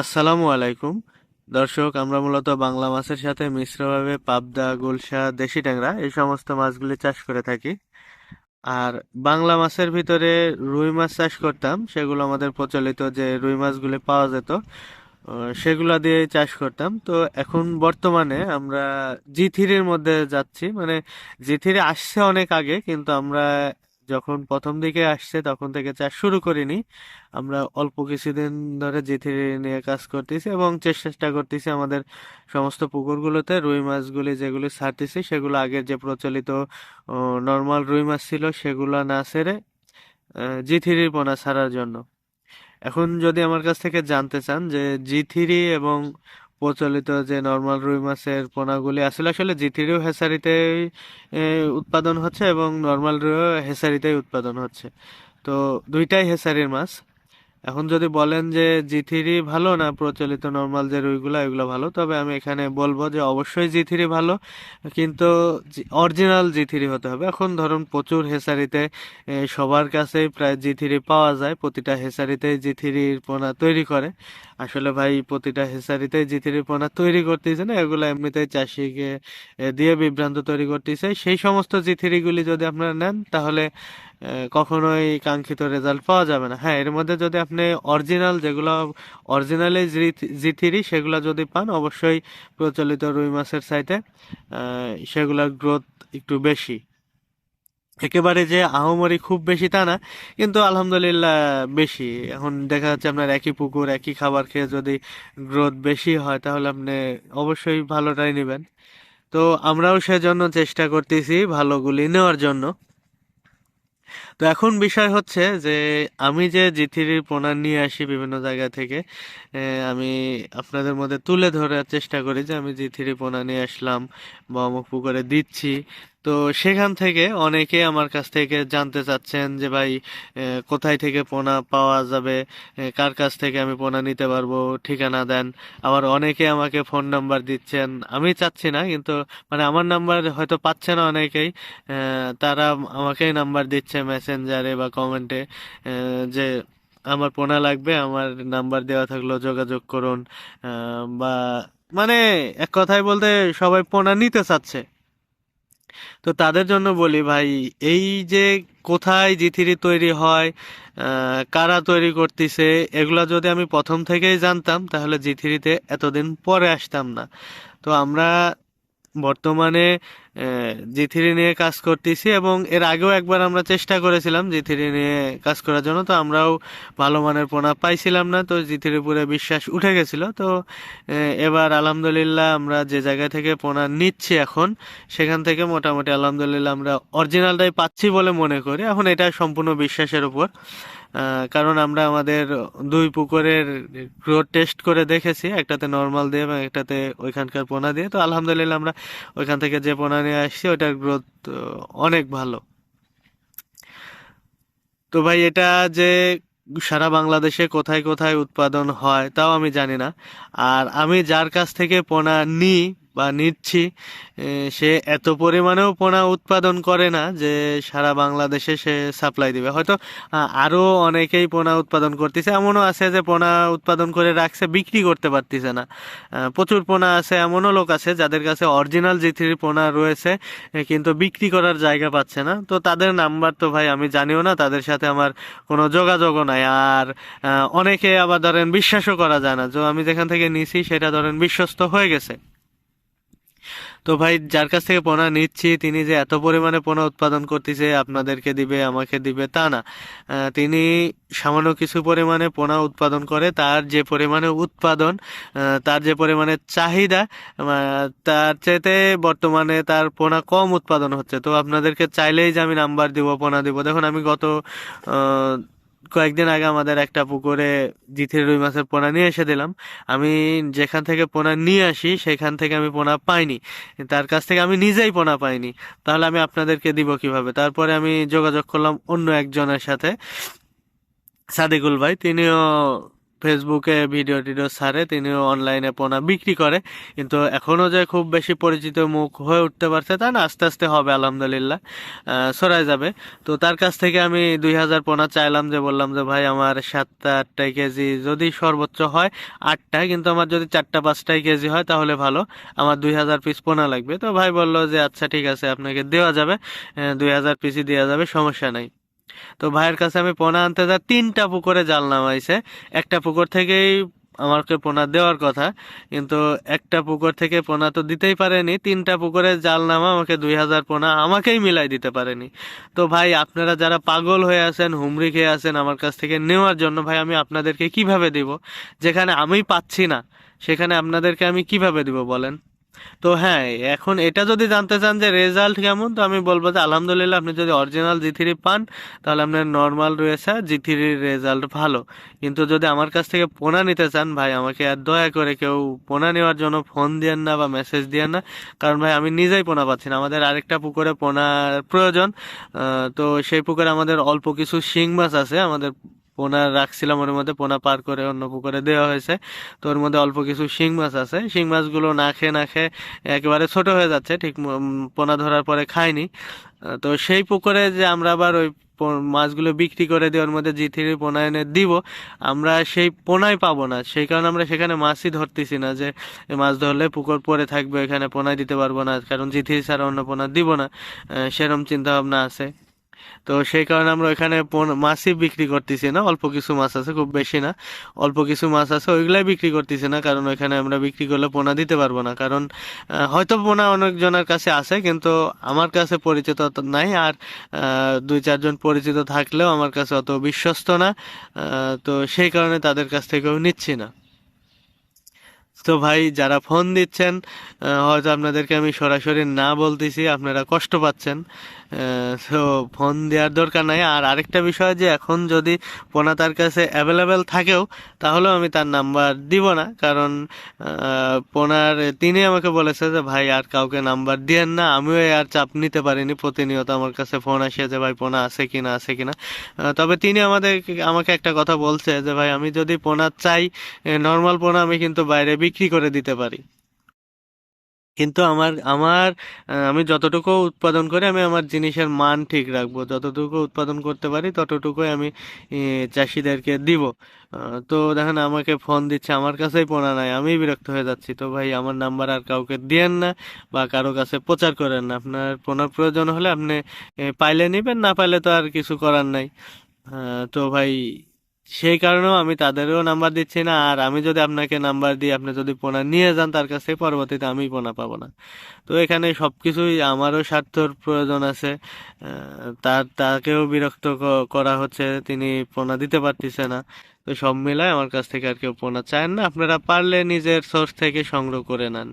আসসালামু আলাইকুম। দর্শক, আমরা মূলত বাংলা মাছের সাথে মিশ্রভাবে পাবদা, গুলশা, দেশি ট্যাংরা এই সমস্ত মাছগুলি চাষ করে থাকি। আর বাংলা মাছের ভিতরে রুই মাছ চাষ করতাম, সেগুলো আমাদের প্রচলিত যে রুই মাছগুলি পাওয়া যেত সেগুলো দিয়ে চাষ করতাম। তো এখন বর্তমানে আমরা জি থ্রির মধ্যে যাচ্ছি মানে জি থ্রি আসছে অনেক আগে, কিন্তু আমরা যখন প্রথম দিকে আসছে তখন থেকে চাষ শুরু করিনি। আমরা অল্প কিছুদিন ধরে জি থ্রি নিয়ে কাজ করতেছি এবং চেষ্টা করতেছি আমাদের সমস্ত পুকুরগুলোতে রুই মাছগুলি যেগুলি ছাড়তেছি সেগুলো আগের যে প্রচলিত নর্মাল রুই মাছ ছিল সেগুলো না ছেড়ে জি থ্রির পোনা ছাড়ার জন্য। এখন যদি আমার কাছ থেকে জানতে চান যে জি থ্রি এবং প্রচলিত যে নর্মাল রুই মাছের পোনাগুলি, আসলে আসলে জি থ্রিও হেসারিতেই উৎপাদন হচ্ছে এবং নর্মাল রুইও হেসারিতেই উৎপাদন হচ্ছে। তো দুইটাই হেসারির মাছ। এখন যদি বলেন যে জি থ্রি ভালো না প্রচলিত নর্মাল যে রুইগুলো, এগুলো ভালো, তবে আমি এখানে বলব যে অবশ্যই জি থ্রি ভালো, কিন্তু অরিজিনাল জি থ্রি হতে হবে। এখন ধরুন প্রচুর হেসারিতে সবার কাছেই প্রায় জি থ্রি পাওয়া যায়, প্রতিটা হেসারিতেই জি থ্রির পোনা তৈরি করে। আসলে ভাই প্রতিটা হেসারিতেই জি থ্রির পোনা তৈরি করতেছে না, এগুলো এমনিতেই চাষিকে দিয়ে বিভ্রান্ত তৈরি করতেছে। সেই সমস্ত জি থ্রিগুলি যদি আপনারা নেন, তাহলে কখনোই কাঙ্ক্ষিত রেজাল্ট পাওয়া যাবে না। হ্যাঁ এর মধ্যে যদি আপনি অরিজিনাল যেগুলো, অরিজিনালি জি থ্রি সেগুলো যদি পান, অবশ্যই প্রচলিত রুই মাছের সাইটে সেগুলোর গ্রোথ একটু বেশি। একেবারে যে আহামরি খুব বেশি তা না, কিন্তু আলহামদুলিল্লাহ বেশি। এখন দেখা যাচ্ছে আপনার একই পুকুর, একই খাবার খেয়ে যদি গ্রোথ বেশি হয়, তাহলে আপনি অবশ্যই ভালোটাই নেবেন। তো আমরাও সেজন্য চেষ্টা করতেছি ভালোগুলি নেওয়ার জন্য। তো এখন বিষয় হচ্ছে যে, আমি যে জি থ্রির প্রণাম নিয়ে আসি বিভিন্ন জায়গা থেকে আমি আপনাদের মধ্যে তুলে ধরার চেষ্টা করি যে আমি জি থ্রি পোনা নিয়ে আসলাম বা অমুক পুকুরে দিচ্ছি। তো সেখান থেকে অনেকে আমার কাছ থেকে জানতে চাচ্ছেন যে, ভাই কোথায় থেকে পোনা পাওয়া যাবে? কার কাছ থেকে আমি পোনা নিতে পারব? ঠিকানা দেন। আবার অনেকে আমাকে ফোন নাম্বার দিচ্ছেন। আমি চাচ্ছি না, কিন্তু মানে আমার নাম্বার হয়তো পাচ্ছে না অনেকেই। তারা আমাকেই নাম্বার দিচ্ছে মেসেঞ্জারে বা কমেন্টে যে, আমার পোনা লাগবে, আমার নাম্বার দেওয়া থাকল, যোগাযোগ করুন। বা মানে এক কথায় বলতে সবাই পোনা নিতে চাচ্ছে। তো তাদের জন্য বলি ভাই, এই যে কোথায় জিথিরি তৈরি হয় কারা তৈরি করতেছে, এগুলা যদি আমি প্রথম থেকেই জানতাম, তাহলে জিথিরিতে এতদিন পরে আসতাম না। তো আমরা বর্তমানে জি থ্রি নিয়ে কাজ করতেছি এবং এর আগেও একবার আমরা চেষ্টা করেছিলাম জি থ্রি নিয়ে কাজ করার জন্য, তো আমরাও ভালো মানের পোনা পাইছিলাম না, তো জি থ্রি পুরে বিশ্বাস উঠে গেছিল। তো এবার আলহামদুলিল্লাহ আমরা যে জায়গা থেকে পোনা নিচ্ছি এখন, সেখান থেকে মোটামুটি আলহামদুলিল্লাহ আমরা অরিজিনালটাই পাচ্ছি বলে মনে করি। এখন এটা সম্পূর্ণ বিশ্বাসের উপর। কারণ আমরা আমাদের দুই পুকুরের গ্রোথ টেস্ট করে দেখেছি, একটাতে নর্মাল দিয়ে এবং একটাতে ওইখানকার পোনা দিয়ে। তো আলহামদুলিল্লাহ আমরা ওইখান থেকে যে পোনা নিয়ে আসছি ওটার গ্রোথ অনেক ভালো। তো ভাই, এটা যে সারা বাংলাদেশে কোথায় কোথায় উৎপাদন হয়, তাও আমি জানি না। আর আমি যার কাছ থেকে পোনা নিই বা নিচ্ছি সে এত পরিমাণেও পোনা উৎপাদন করে না যে সারা বাংলাদেশে সে সাপ্লাই দিবে। হয়তো আরও অনেকেই পোনা উৎপাদন করতেছে। এমনও আছে যে পোনা উৎপাদন করে রাখছে, বিক্রি করতে পারতেছে না। প্রচুর পোনা আছে, এমনও লোক আছে যাদের কাছে অরিজিনাল জি পোনা রয়েছে কিন্তু বিক্রি করার জায়গা পাচ্ছে না। তো তাদের নাম্বার তো ভাই আমি জানিও না, তাদের সাথে আমার কোনো যোগাযোগও নাই। আর অনেকে আবার ধরেন বিশ্বাসও করা যায় না। তো আমি যেখান থেকে নিছি, সেটা ধরেন বিশ্বস্ত হয়ে গেছে। তো ভাই, যার কাছ থেকে পোনা নিচ্ছি, তিনি যে এত পরিমাণে পোনা উৎপাদন করতেছে, আপনাদেরকে দিবে, আমাকে দিবে, তা না। তিনি সামান্য কিছু পরিমাণে পোনা উৎপাদন করে, তার যে পরিমাণে উৎপাদন তার যে পরিমাণে চাহিদা তার চাইতে বর্তমানে তার পোনা কম উৎপাদন হচ্ছে। তো আপনাদেরকে চাইলেই যে আমি নাম্বার দিব, পোনা দিব। দেখুন, আমি গত কয়েকদিন আগে আমাদের একটা পুকুরে জিথের রুই মাছের পোনা নিয়ে এসে দিলাম। আমি যেখান থেকে পোনা নিয়ে আসি, সেখান থেকে আমি পোনা পাইনি। তার কাছ থেকে আমি নিজেই পোনা পাইনি। তাহলে আমি আপনাদেরকে দিব কীভাবে? তারপরে আমি যোগাযোগ করলাম অন্য একজনের সাথে, সাদিকুল ভাই। তিনিও ফেসবুকে ভিডিও টিডিও ছাড়ে তিনিও অনলাইনে পোনা বিক্রি করে। কিন্তু এখনও যে খুব বেশি পরিচিত মুখ হয়ে উঠতে পারছে তা না, আস্তে আস্তে হবে, আলহামদুলিল্লাহ। সরাই যাবে। তো তার কাছ থেকে আমি দুই হাজার পোনা চাইলাম যে, বললাম যে, ভাই, আমার সাতটা আটটাই কেজি যদি সর্বোচ্চ হয় আটটায় কিন্তু আমার যদি চারটা, পাঁচটাই কেজি হয়, তাহলে ভালো। আমার দুই হাজার পিস পোনা লাগবে। তো ভাই বলল যে আচ্ছা ঠিক আছে, আপনাকে দেওয়া যাবে। দুই হাজার পিসই দেওয়া যাবে, সমস্যা নাই। তো ভাইয়ের কাছে আমি পোনা আনতে যা তিনটা পুকুরে জাল নামাইছে। একটা পুকুর থেকেই আমাকে পোনা দেওয়ার কথা, কিন্তু একটা পুকুর থেকে পোনা তো দিতেই পারেনি, তিনটা পুকুরে জাল নামা আমাকে দুই হাজার পোনা আমাকেই মিলাই দিতে পারেনি। তো ভাই, আপনারা যারা পাগল হয়ে আছেন, হুমড়ি খেয়ে আছেন আমার কাছ থেকে নেওয়ার জন্য, ভাই, আমি আপনাদেরকে কীভাবে দিব? যেখানে আমি পাচ্ছি না, সেখানে আপনাদেরকে আমি কীভাবে দিব বলেন? তো হ্যাঁ এখন এটা যদি জানতে চান যে রেজাল্ট কেমন, তো আমি বলব যে আলহামদুলিল্লাহ আপনি যদি অরিজিনাল জি থ্রি পান, তাহলে আপনার নর্মাল রয়েছে জি থ্রির রেজাল্ট ভালো। কিন্তু যদি আমার কাছ থেকে পোনা নিতে চান, ভাই, আমাকে আর দয়া করে কেউ পোনা নেওয়ার জন্য ফোন দিয়েন না বা মেসেজ দিয়েন না। কারণ ভাই, আমি নিজেই পোনা পাচ্ছি না। আমাদের আরেকটা পুকুরে পোনার প্রয়োজন। তো সেই পুকুরে আমাদের অল্প কিছু শিং মাছ আছে, আমাদের পোনা রাখছিলাম ওর মধ্যে পোনা পার করে অন্য পুকুরে দেওয়া হয়েছে। তো ওর মধ্যে অল্প কিছু শিং মাছ আছে। শিং মাছগুলো না খেয়ে না খেয়ে একেবারে ছোট হয়ে যাচ্ছে ঠিক পোনা ধরার পরে আহ, তো সেই পুকুরে যে আমরা আবার ওই মাছগুলো বিক্রি করে দিয়ে ওর মধ্যে জি থ্রি পোনা এনে দিব আমরা সেই পোনাই পাবো না। সেই কারণে আমরা সেখানে মাছই ধরতেছি না যে মাছ ধরলে পুকুর পরে থাকবে এখানে পোনাই দিতে পারব না কারণ জি থ্রি ছাড়া অন্য পোনা দিব না। সেরম চিন্তা ভাবনা আছে। তো সেই কারণে আমরা পোন- মাছই বিক্রি করতেছি না। অল্প কিছু মাছ আছে, খুব বেশি না। অল্প কিছু মাছ আছে, ওইগুলাই বিক্রি করতেছি না, কারণ ওইখানে আমরা বিক্রি করলে পোনা দিতে পারব না। কারণ হয়তো পোনা অনেকজনের কাছে আছে, কিন্তু আমার কাছে পরিচিত নাই, আর দুই চারজন পরিচিত থাকলেও আমার কাছে অত বিশ্বস্ত না। তো সেই কারণে তাদের কাছ থেকেও নিচ্ছি না। তো ভাই, যারা ফোন দিচ্ছেন হয়তো আপনাদেরকে আমি সরাসরি না বলতেছি, আপনারা কষ্ট পাচ্ছেন। তো ফোন দেওয়ার দরকার নাই। আর আরেকটা বিষয় যে, এখন যদি পোনা তার কাছে অ্যাভেলেবেল থাকেও, তাহলেও আমি তার নাম্বার দিব না। কারণ পোনার তিনি আমাকে বলেছে যে, ভাই, আর কাউকে নাম্বার দিয়েন না। আমিও আর চাপ নিতে পারিনি। প্রতিনিয়ত আমার কাছে ফোন আসে যে, ভাই, পোনা আছে কি না আছে কি না তবে তিনি আমাদের, আমাকে একটা কথা বলছে যে, ভাই, আমি যদি পোনা চাই নর্মাল পোনা, আমি কিন্তু বাইরে করে দিতে পারি। কিন্তু আমার আমার আমি যতটুকু উৎপাদন করি, আমি আমার জিনিসের মান ঠিক রাখব। যতটুকু উৎপাদন করতে পারি, ততটুকুই আমি চাষিদেরকে দিব। তো দেখেন, আমাকে ফোন দিচ্ছে, আমার কাছেই পোনা নাই আমি বিরক্ত হয়ে যাচ্ছি। তো ভাই, আমার নাম্বার আর কাউকে দিয়েন না বা কারও কাছে প্রচার করেন না। আপনার পোনার প্রয়োজন হলে আপনি পাইলে নেবেন, না পাইলে তো আর কিছু করার নাই। তো ভাই সেই কারণেও আমি তাদেরও নাম্বার দিচ্ছি না। আর আমি যদি আপনাকে নাম্বার দিই, আপনি যদি পোনা নিয়ে যান তার কাছে, পরবর্তীতে আমি পোনা পাবো না। তো এখানে সব কিছুই আমারও স্বার্থর প্রয়োজন আছে। তার, তাকেও বিরক্ত করা হচ্ছে, তিনি পোনা দিতে পারতেছে না। তো সব মিলায় আমার কাছ থেকে আর কেউ পোনা চান না। আপনারা পারলে নিজের সোর্স থেকে সংগ্রহ করে নেন।